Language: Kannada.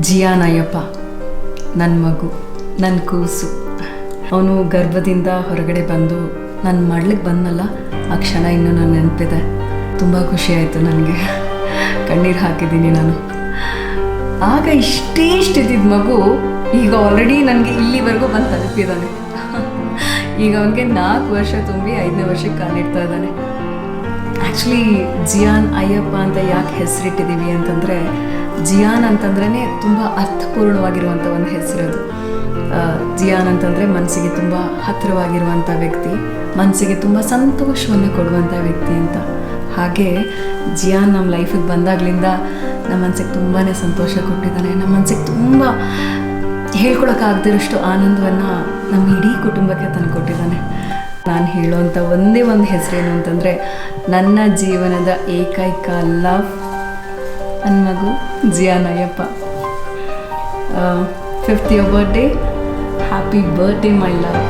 ಜಿಯಾನ್ ಅಯ್ಯಪ್ಪ ನನ್ನ ಮಗು ನನ್ನ ಕೂಸು. ಅವನು ಗರ್ಭದಿಂದ ಹೊರಗಡೆ ಬಂದು ನನ್ನ ಮಾಡ್ಲಿಕ್ಕೆ ಬಂದನಲ್ಲ, ಆ ಕ್ಷಣ ಇನ್ನೂ ನನ್ನ ನೆನಪಿದೆ. ತುಂಬ ಖುಷಿ ಆಯಿತು ನನಗೆ. ಕಣ್ಣೀರು ಹಾಕಿದ್ದೀನಿ ನಾನು. ಆಗ ಇಷ್ಟೇ ಇಷ್ಟಿದ್ದಿದ್ದ ಮಗು ಈಗ ಆಲ್ರೆಡಿ ನನಗೆ ಇಲ್ಲಿವರೆಗೂ ಬಂದು ತಲುಪಿದ್ದಾನೆ ಈಗ ಅವನಿಗೆ ನಾಲ್ಕು ವರ್ಷ ತುಂಬಿ ಐದನೇ ವರ್ಷಕ್ಕೆ ಕಾಲಿಡ್ತಾ ಇದ್ದಾನೆ ಆ್ಯಕ್ಚುಲಿ ಜಿಯಾನ್ ಅಯ್ಯಪ್ಪ ಅಂತ ಯಾಕೆ ಹೆಸರಿಟ್ಟಿದ್ದೀವಿ ಅಂತಂದರೆ ಜಿಯಾನ್ ಅಂತಂದ್ರೇ ತುಂಬ ಅರ್ಥಪೂರ್ಣವಾಗಿರುವಂಥ ಒಂದು ಹೆಸರದು. ಜಿಯಾನ್ ಅಂತಂದರೆ ಮನಸ್ಸಿಗೆ ತುಂಬ ಹತ್ತಿರವಾಗಿರುವಂಥ ವ್ಯಕ್ತಿ, ಮನಸ್ಸಿಗೆ ತುಂಬ ಸಂತೋಷವನ್ನು ಕೊಡುವಂಥ ವ್ಯಕ್ತಿ ಅಂತ. ಹಾಗೆ ಜಿಯಾನ್ ನಮ್ಮ ಲೈಫಿಗೆ ಬಂದಾಗಲಿಂದ ನಮ್ಮ ಮನಸ್ಸಿಗೆ ತುಂಬಾ ಸಂತೋಷ ಕೊಟ್ಟಿದ್ದಾನೆ. ನಮ್ಮ ಮನಸ್ಸಿಗೆ ತುಂಬ ಹೇಳ್ಕೊಳಕ್ಕಾಗದಿರೋಷ್ಟು ಆನಂದವನ್ನು ನಮ್ಮ ಇಡೀ ಕುಟುಂಬಕ್ಕೆ ತಂದುಕೊಟ್ಟಿದ್ದಾನೆ. ನಾನು ಹೇಳುವಂಥ ಒಂದೇ ಒಂದು ಹೆಸರೇನು ಅಂತಂದರೆ, ನನ್ನ ಜೀವನದ ಏಕೈಕ ಲವ್. ನನ್ನ ಮಗು Jiyan Ayyappa fifth year birthday happy birthday my love